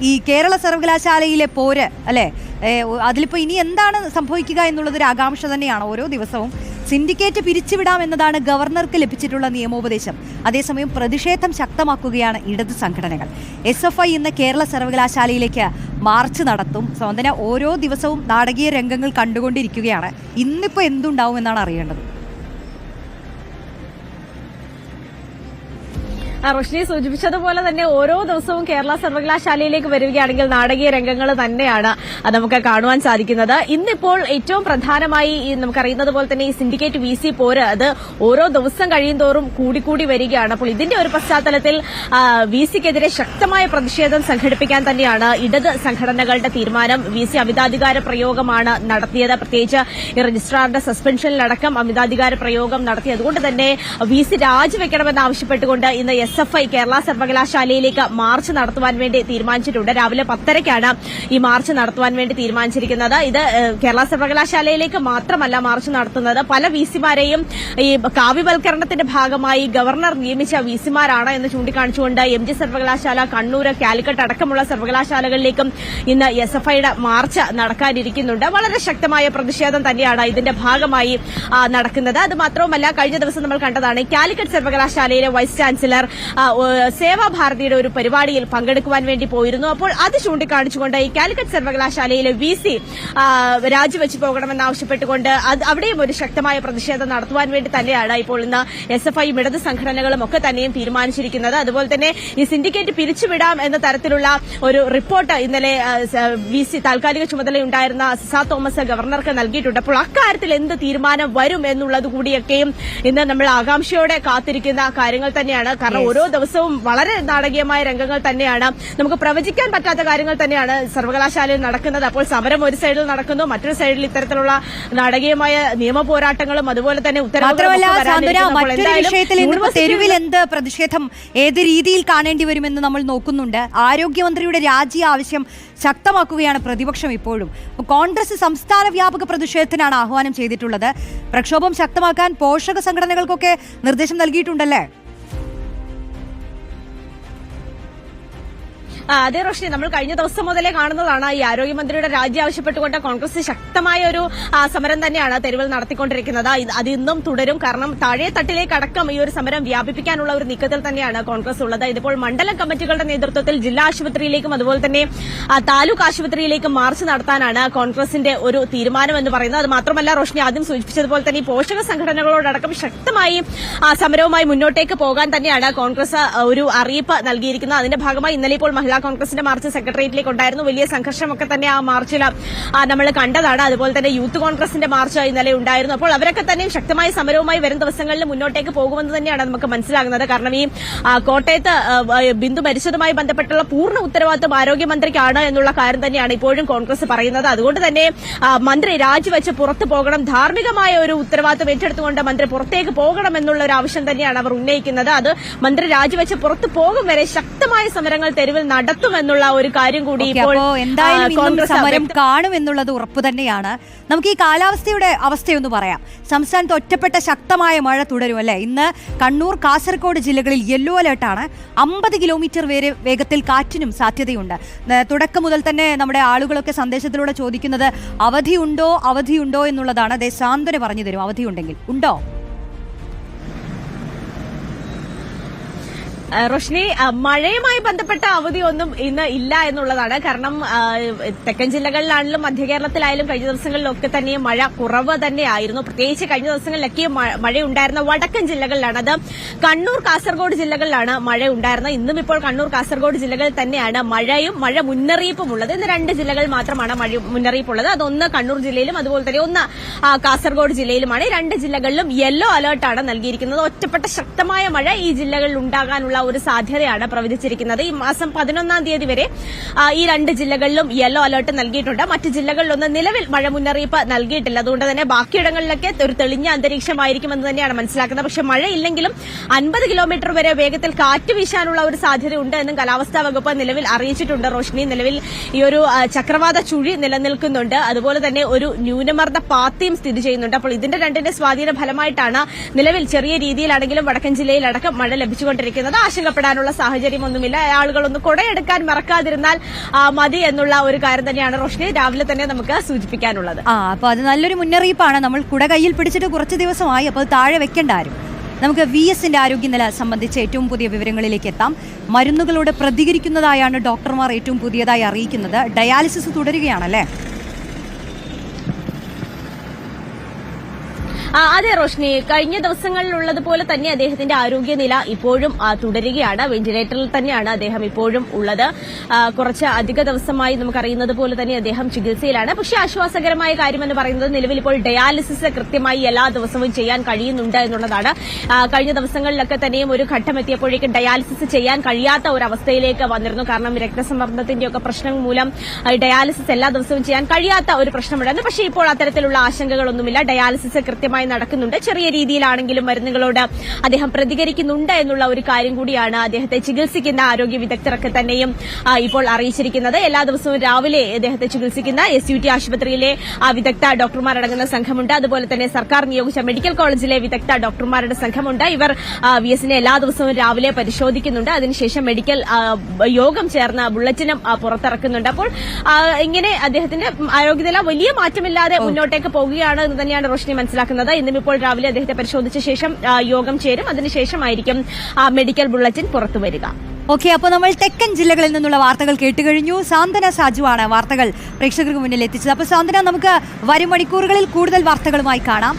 ഈ കേരള സർവകലാശാലയിലെ പോര് അല്ലെ? അതിലിപ്പോൾ ഇനി എന്താണ് സംഭവിക്കുക എന്നുള്ളത് ഒരു ആകാംക്ഷ തന്നെയാണ് ഓരോ ദിവസവും. സിൻഡിക്കേറ്റ് പിരിച്ചുവിടാം എന്നതാണ് ഗവർണർക്ക് ലഭിച്ചിട്ടുള്ള നിയമോപദേശം. അതേസമയം പ്രതിഷേധം ശക്തമാക്കുകയാണ് ഇടത് സംഘടനകൾ. എസ് എഫ് ഐ ഇന്ന് കേരള സർവകലാശാലയിലേക്ക് മാർച്ച് നടത്തും. സ്വന്തന ഓരോ ദിവസവും നാടകീയ രംഗങ്ങൾ കണ്ടുകൊണ്ടിരിക്കുകയാണ്. ഇന്നിപ്പോൾ എന്തുണ്ടാവും എന്നാണ് അറിയേണ്ടത്? റോഷ്നി സൂചിപ്പിച്ചതുപോലെ തന്നെ ഓരോ ദിവസവും കേരള സർവകലാശാലയിലേക്ക് വരികയാണെങ്കിൽ നാടകീയ രംഗങ്ങൾ തന്നെയാണ് നമുക്ക് കാണുവാൻ സാധിക്കുന്നത്. ഇന്നിപ്പോൾ ഏറ്റവും പ്രധാനമായി നമുക്കറിയുന്നത് പോലെ തന്നെ ഈ സിൻഡിക്കേറ്റ് വി സി പോര് അത് ഓരോ ദിവസം കഴിയും തോറും കൂടിക്കൂടി വരികയാണ്. അപ്പോൾ ഇതിന്റെ ഒരു പശ്ചാത്തലത്തിൽ വി സിക്കെതിരെ ശക്തമായ പ്രതിഷേധം സംഘടിപ്പിക്കാൻ തന്നെയാണ് ഇടത് സംഘടനകളുടെ തീരുമാനം. വി സി അമിതാധികാര പ്രയോഗമാണ് നടത്തിയത്. പ്രത്യേകിച്ച് ഈ രജിസ്ട്രാറുടെ സസ്പെൻഷനിലടക്കം അമിതാധികാര പ്രയോഗം നടത്തി അതുകൊണ്ട് തന്നെ വി സി രാജിവെക്കണമെന്ന് ആവശ്യപ്പെട്ടുകൊണ്ട് ഇന്ന് എസ് എഫ് ഐ കേരള സർവകലാശാലയിലേക്ക് മാർച്ച് നടത്തുവാൻ വേണ്ടി തീരുമാനിച്ചിട്ടുണ്ട്. രാവിലെ പത്തരയ്ക്കാണ് ഈ മാർച്ച് നടത്തുവാൻ വേണ്ടി തീരുമാനിച്ചിരിക്കുന്നത്. ഇത് കേരള സർവകലാശാലയിലേക്ക് മാത്രമല്ല മാർച്ച് നടത്തുന്നത്. പല വി സിമാരെയും ഈ കാവ്യവൽക്കരണത്തിന്റെ ഭാഗമായി ഗവർണർ നിയമിച്ച വി സിമാരാണ് എന്ന് ചൂണ്ടിക്കാണിച്ചുകൊണ്ട് എം ജി സർവകലാശാല കണ്ണൂർ കാലിക്കറ്റ് അടക്കമുള്ള സർവകലാശാലകളിലേക്കും ഇന്ന് എസ് എഫ് ഐയുടെ മാർച്ച് നടക്കാനിരിക്കുന്നുണ്ട്. വളരെ ശക്തമായ പ്രതിഷേധം തന്നെയാണ് ഇതിന്റെ ഭാഗമായി നടക്കുന്നത്. അത് മാത്രവുമല്ല കഴിഞ്ഞ ദിവസം നമ്മൾ കണ്ടതാണ് കാലിക്കറ്റ് സർവകലാശാലയിലെ വൈസ് ചാൻസലർ സേവാഭാരതിയുടെ ഒരു പരിപാടിയിൽ പങ്കെടുക്കുവാൻ വേണ്ടി പോയിരുന്നു. അപ്പോൾ അത് ചൂണ്ടിക്കാണിച്ചുകൊണ്ട് ഈ കാലിക്കറ്റ് സർവകലാശാലയിലെ വി സി രാജിവെച്ച് പോകണമെന്ന് ആവശ്യപ്പെട്ടുകൊണ്ട് അത് അവിടെയും ഒരു ശക്തമായ പ്രതിഷേധം നടത്തുവാൻ വേണ്ടി തന്നെയാണ് ഇപ്പോൾ ഇന്ന് എസ് എഫ് ഐയും ഇടത് സംഘടനകളും ഒക്കെ തന്നെയും തീരുമാനിച്ചിരിക്കുന്നത്. അതുപോലെ തന്നെ ഈ സിൻഡിക്കേറ്റ് പിരിച്ചുവിടാം എന്ന തരത്തിലുള്ള ഒരു റിപ്പോർട്ട് ഇന്നലെ വി സി താൽക്കാലിക ചുമതലയുണ്ടായിരുന്ന സിസ തോമസ് ഗവർണർക്ക് നൽകിയിട്ടുണ്ട്. അപ്പോൾ അക്കാര്യത്തിൽ എന്ത് തീരുമാനം വരും എന്നുള്ളത് കൂടിയൊക്കെയും ഇന്ന് നമ്മൾ ആകാംക്ഷയോടെ കാത്തിരിക്കുന്ന കാര്യങ്ങൾ തന്നെയാണ്. കാരണം ഓരോ ദിവസവും വളരെ നാടകീയമായ രംഗങ്ങൾ തന്നെയാണ്. നമുക്ക് പ്രവചിക്കാൻ പറ്റാത്ത കാര്യങ്ങൾ തന്നെയാണ് സർവകലാശാലയിൽ നടക്കുന്നത്. അപ്പോൾ സമരം ഒരു സൈഡിൽ നടക്കുന്നു മറ്റൊരു സൈഡിൽ ഇത്തരത്തിലുള്ള നാടകീയമായ നിയമ പോരാട്ടങ്ങളും അതുപോലെ തന്നെ തെരുവിൽ എന്ത് പ്രതിഷേധം ഏത് രീതിയിൽ കാണേണ്ടി വരുമെന്ന് നമ്മൾ നോക്കുന്നുണ്ട്. ആരോഗ്യമന്ത്രിയുടെ രാജി ആവശ്യം ശക്തമാക്കുകയാണ് പ്രതിപക്ഷം ഇപ്പോഴും. കോൺഗ്രസ് സംസ്ഥാന വ്യാപക പ്രതിഷേധത്തിനാണ് ആഹ്വാനം ചെയ്തിട്ടുള്ളത്. പ്രക്ഷോഭം ശക്തമാക്കാൻ പോഷക സംഘടനകൾക്കൊക്കെ നിർദ്ദേശം നൽകിയിട്ടുണ്ടല്ലേ? അതെ റോഷ്നി നമ്മൾ കഴിഞ്ഞ ദിവസം മുതലേ കാണുന്നതാണ് ഈ ആരോഗ്യമന്ത്രിയുടെ രാജി ആവശ്യപ്പെട്ടുകൊണ്ട് കോൺഗ്രസ് ശക്തമായ ഒരു സമരം തന്നെയാണ് തെരുവിൽ നടത്തിക്കൊണ്ടിരിക്കുന്നത്. അത് ഇന്നും തുടരും. കാരണം താഴെ തട്ടിലേക്ക് അടക്കം ഈ ഒരു സമരം വ്യാപിപ്പിക്കാനുള്ള ഒരു നീക്കത്തിൽ തന്നെയാണ് കോൺഗ്രസ് ഉള്ളത്. ഇതിപ്പോൾ മണ്ഡലം കമ്മിറ്റികളുടെ നേതൃത്വത്തിൽ ജില്ലാ ആശുപത്രിയിലേക്കും അതുപോലെ തന്നെ താലൂക്ക് ആശുപത്രിയിലേക്കും മാർച്ച് നടത്താനാണ് കോൺഗ്രസിന്റെ ഒരു തീരുമാനം എന്ന് പറയുന്നത്. അത് മാത്രമല്ല റോഷിനി ആദ്യം സൂചിപ്പിച്ചതുപോലെ തന്നെ പോഷക സംഘടനകളോടക്കം ശക്തമായി സമരവുമായി മുന്നോട്ടേക്ക് പോകാൻ തന്നെയാണ് കോൺഗ്രസ് ഒരു അറിയിപ്പ് നൽകിയിരിക്കുന്നത്. അതിന്റെ ഭാഗമായി ഇന്നലെ ഇപ്പോൾ കോൺഗ്രസിന്റെ മാർച്ച് സെക്രട്ടേറിയറ്റിലേക്ക് ഉണ്ടായിരുന്നു. വലിയ സംഘർഷമൊക്കെ തന്നെ ആ മാർച്ചിൽ നമ്മൾ കണ്ടതാണ്. അതുപോലെ തന്നെ യൂത്ത് കോൺഗ്രസിന്റെ മാർച്ച് ഇന്നലെ ഉണ്ടായിരുന്നു. അപ്പോൾ അവരൊക്കെ തന്നെയും ശക്തമായ സമരവുമായി വരും ദിവസങ്ങളിൽ മുന്നോട്ടേക്ക് പോകുമെന്ന് തന്നെയാണ് നമുക്ക് മനസ്സിലാകുന്നത്. കാരണം ഈ കോട്ടയത്ത് ബിന്ദു മരിച്ചതുമായി ബന്ധപ്പെട്ടുള്ള പൂർണ ഉത്തരവാദിത്വം ആരോഗ്യമന്ത്രിക്കാണ് എന്നുള്ള കാര്യം തന്നെയാണ് ഇപ്പോഴും കോൺഗ്രസ് പറയുന്നത്. അതുകൊണ്ട് തന്നെ മന്ത്രി രാജിവെച്ച് പുറത്തു പോകണം ധാർമ്മികമായ ഒരു ഉത്തരവാദിത്വം ഏറ്റെടുത്തുകൊണ്ട് മന്ത്രി പുറത്തേക്ക് പോകണം എന്നുള്ള ഒരു ആവശ്യം തന്നെയാണ് അവർ ഉന്നയിക്കുന്നത്. അത് മന്ത്രി രാജിവെച്ച് പുറത്തു പോകും വരെ ശക്തമായ സമരങ്ങൾ തെരുവിൽ നടത്തുമെന്നുള്ള ഒരു കാര്യം കൂടി ഇപ്പോൾ എന്തായാലും സമരം കാണുമെന്നുള്ളത് ഉറപ്പ് തന്നെയാണ്. നമുക്ക് ഈ കാലാവസ്ഥയുടെ അവസ്ഥയൊന്ന് പറയാം. സംസ്ഥാനത്ത് ഒറ്റപ്പെട്ട ശക്തമായ മഴ തുടരും അല്ലേ? ഇന്ന് കണ്ണൂർ കാസർഗോഡ് ജില്ലകളിൽ യെല്ലോ അലേർട്ടാണ് അമ്പത് കിലോമീറ്റർ വരെ വേഗത്തിൽ കാറ്റിനും സാധ്യതയുണ്ട്. തുടക്കം മുതൽ തന്നെ നമ്മുടെ ആളുകളൊക്കെ സന്ദേശത്തിലൂടെ ചോദിക്കുന്നത് അവധിയുണ്ടോ അവധിയുണ്ടോ എന്നുള്ളതാണ്. അതേ സാന്ത്വന പറഞ്ഞു തരും. അവധിയുണ്ടെങ്കിൽ. ഉണ്ടോ? റോഷ്നി മഴയുമായി ബന്ധപ്പെട്ട അവധിയൊന്നും ഇന്ന് ഇല്ല എന്നുള്ളതാണ്. കാരണം തെക്കൻ ജില്ലകളിലാണെങ്കിലും മധ്യ കേരളത്തിലായാലും കഴിഞ്ഞ ദിവസങ്ങളിലൊക്കെ തന്നെ മഴ കുറവ് തന്നെയായിരുന്നു. പ്രത്യേകിച്ച് കഴിഞ്ഞ ദിവസങ്ങളിലൊക്കെ മഴ മഴയുണ്ടായിരുന്ന വടക്കൻ ജില്ലകളിലാണ്. അത് കണ്ണൂർ കാസർഗോഡ് ജില്ലകളിലാണ് മഴ ഉണ്ടായിരുന്നത്. ഇന്നും ഇപ്പോൾ കണ്ണൂർ കാസർഗോഡ് ജില്ലകളിൽ തന്നെയാണ് മഴയും മഴ മുന്നറിയിപ്പും ഉള്ളത്. ഇന്ന് രണ്ട് ജില്ലകൾ മാത്രമാണ് മഴ മുന്നറിയിപ്പുള്ളത്. അതൊന്ന് കണ്ണൂർ ജില്ലയിലും അതുപോലെ തന്നെ ഒന്ന് കാസർഗോഡ് ജില്ലയിലുമാണ്. രണ്ട് ജില്ലകളിലും യെല്ലോ അലർട്ടാണ് നൽകിയിരിക്കുന്നത്. ഒറ്റപ്പെട്ട ശക്തമായ മഴ ഈ ജില്ലകളിൽ ഉണ്ടാകാനുള്ള ഒരു സാധ്യതയാണ് പ്രവചിച്ചിരിക്കുന്നത്. ഈ മാസം പതിനൊന്നാം തീയതി വരെ ഈ രണ്ട് ജില്ലകളിലും യെല്ലോ അലർട്ട് നൽകിയിട്ടുണ്ട്. മറ്റ് ജില്ലകളിലൊന്നും നിലവിൽ മഴ മുന്നറിയിപ്പ് നൽകിയിട്ടില്ല. അതുകൊണ്ട് തന്നെ ബാക്കിയിടങ്ങളിലൊക്കെ ഒരു തെളിഞ്ഞ അന്തരീക്ഷമായിരിക്കുമെന്ന് തന്നെയാണ് മനസ്സിലാക്കുന്നത്. പക്ഷെ മഴയില്ലെങ്കിലും അൻപത് കിലോമീറ്റർ വരെ വേഗത്തിൽ കാറ്റ് വീശാനുള്ള ഒരു സാധ്യതയുണ്ട് എന്നും കാലാവസ്ഥാ വകുപ്പ് നിലവിൽ അറിയിച്ചിട്ടുണ്ട്. റോഷ്നി നിലവിൽ ഈ ഒരു ചക്രവാത ചുഴി നിലനിൽക്കുന്നുണ്ട്. അതുപോലെ തന്നെ ഒരു ന്യൂനമർദ്ദ പാത്തിയും സ്ഥിതി ചെയ്യുന്നുണ്ട്. അപ്പോൾ ഇതിന്റെ രണ്ടിന്റെ സ്വാധീന ഫലമായിട്ടാണ് നിലവിൽ ചെറിയ രീതിയിലാണെങ്കിലും വടക്കൻ ജില്ലയിലടക്കം മഴ ലഭിച്ചുകൊണ്ടിരിക്കുന്നത്. ആശങ്കപ്പെടാനുള്ള സാഹചര്യമൊന്നുമില്ല. ആളുകളൊന്ന് കൊടയെടുക്കാൻ മറക്കാതിരുന്നാൽ മതി എന്നുള്ള ഒരു കാര്യം തന്നെയാണ് റോഷ്നി രാവിലെ തന്നെ നമുക്ക് സൂചിപ്പിക്കാനുള്ളത്. ആ അപ്പൊ അത് നല്ലൊരു മുന്നറിയിപ്പാണ്. നമ്മൾ കുട കയ്യിൽ പിടിച്ചിട്ട് കുറച്ച് ദിവസമായി അപ്പോൾ താഴെ വെക്കേണ്ട ആരും. നമുക്ക് വി എസിന്റെ ആരോഗ്യനില സംബന്ധിച്ച് ഏറ്റവും പുതിയ വിവരങ്ങളിലേക്ക് എത്താം. മരുന്നുകളോട് പ്രതികരിക്കുന്നതായാണ് ഡോക്ടർമാർ ഏറ്റവും പുതിയതായി അറിയിക്കുന്നത്. ഡയാലിസിസ് തുടരുകയാണല്ലേ? അതെ റോഷ്നി. കഴിഞ്ഞ ദിവസങ്ങളിലുള്ളതുപോലെ തന്നെ അദ്ദേഹത്തിന്റെ ആരോഗ്യനില ഇപ്പോഴും തുടരുകയാണ്. വെന്റിലേറ്ററിൽ തന്നെയാണ് അദ്ദേഹം ഇപ്പോഴും ഉള്ളത്. കുറച്ച് അധിക ദിവസമായി നമുക്കറിയുന്നത് പോലെ തന്നെ അദ്ദേഹം ചികിത്സയിലാണ്. പക്ഷേ ആശ്വാസകരമായ കാര്യമെന്ന് പറയുന്നത് നിലവിൽ ഇപ്പോൾ ഡയാലിസിസ് കൃത്യമായി എല്ലാ ദിവസവും ചെയ്യാൻ കഴിയുന്നുണ്ട് എന്നുള്ളതാണ്. കഴിഞ്ഞ ദിവസങ്ങളിലൊക്കെ തന്നെയും ഒരു ഘട്ടം എത്തിയപ്പോഴേക്കും ഡയാലിസിസ് ചെയ്യാൻ കഴിയാത്ത ഒരു അവസ്ഥയിലേക്ക് വന്നിരുന്നു. കാരണം രക്തസമ്മർദ്ദത്തിന്റെ ഒക്കെ പ്രശ്നം മൂലം ഡയാലിസിസ് എല്ലാ ദിവസവും ചെയ്യാൻ കഴിയാത്ത ഒരു പ്രശ്നമുണ്ടായിരുന്നു. പക്ഷേ ഇപ്പോൾ അത്തരത്തിലുള്ള ആശങ്കകളൊന്നുമില്ല. ഡയാലിസിസ് കൃത്യമായി നടക്കുന്നുണ്ട്. ചെറിയ രീതിയിലാണെങ്കിലും മരുന്നുകളോട് അദ്ദേഹം പ്രതികരിക്കുന്നുണ്ട് എന്നുള്ള ഒരു കാര്യം കൂടിയാണ് അദ്ദേഹത്തെ ചികിത്സിക്കുന്ന ആരോഗ്യ വിദഗ്ധരൊക്കെ തന്നെയും ഇപ്പോൾ അറിയിച്ചിരിക്കുന്നത്. എല്ലാ ദിവസവും രാവിലെ അദ്ദേഹത്തെ ചികിത്സിക്കുന്ന എസ് യു ടി ആശുപത്രിയിലെ വിദഗ്ധ ഡോക്ടർമാരടങ്ങുന്ന സംഘമുണ്ട്. അതുപോലെ തന്നെ സർക്കാർ നിയോഗിച്ച മെഡിക്കൽ കോളേജിലെ വിദഗ്ധ ഡോക്ടർമാരുടെ സംഘമുണ്ട്. ഇവർ വി എസിനെ എല്ലാ ദിവസവും രാവിലെ പരിശോധിക്കുന്നുണ്ട്. അതിനുശേഷം മെഡിക്കൽ യോഗം ചേർന്ന് ബുള്ളറ്റിനും പുറത്തിറക്കുന്നുണ്ട്. അപ്പോൾ ഇങ്ങനെ അദ്ദേഹത്തിന്റെ ആരോഗ്യനില വലിയ മാറ്റമില്ലാതെ മുന്നോട്ടേക്ക് പോകുകയാണ് എന്ന് തന്നെയാണ് റോഷിനി മനസ്സിലാക്കുന്നത്. ഇന്നും ഇപ്പോൾ രാവിലെ അദ്ദേഹത്തെ പരിശോധിച്ച ശേഷം യോഗം ചേരും. അതിനുശേഷമായിരിക്കും മെഡിക്കൽ ബുള്ളറ്റിൻ പുറത്തുവരിക ഓക്കെ അപ്പോൾ നമ്മൾ തെക്കൻ ജില്ലകളിൽ നിന്നുള്ള വാർത്തകൾ കേട്ടുകഴിഞ്ഞു സാന്ത്വന സാജുവാണ് വാർത്തകൾ പ്രേക്ഷകർക്ക് മുന്നിൽ എത്തിച്ചത്. അപ്പോൾ സാന്ത്വന നമുക്ക് വരും മണിക്കൂറുകളിൽ കൂടുതൽ വാർത്തകളുമായി കാണാം.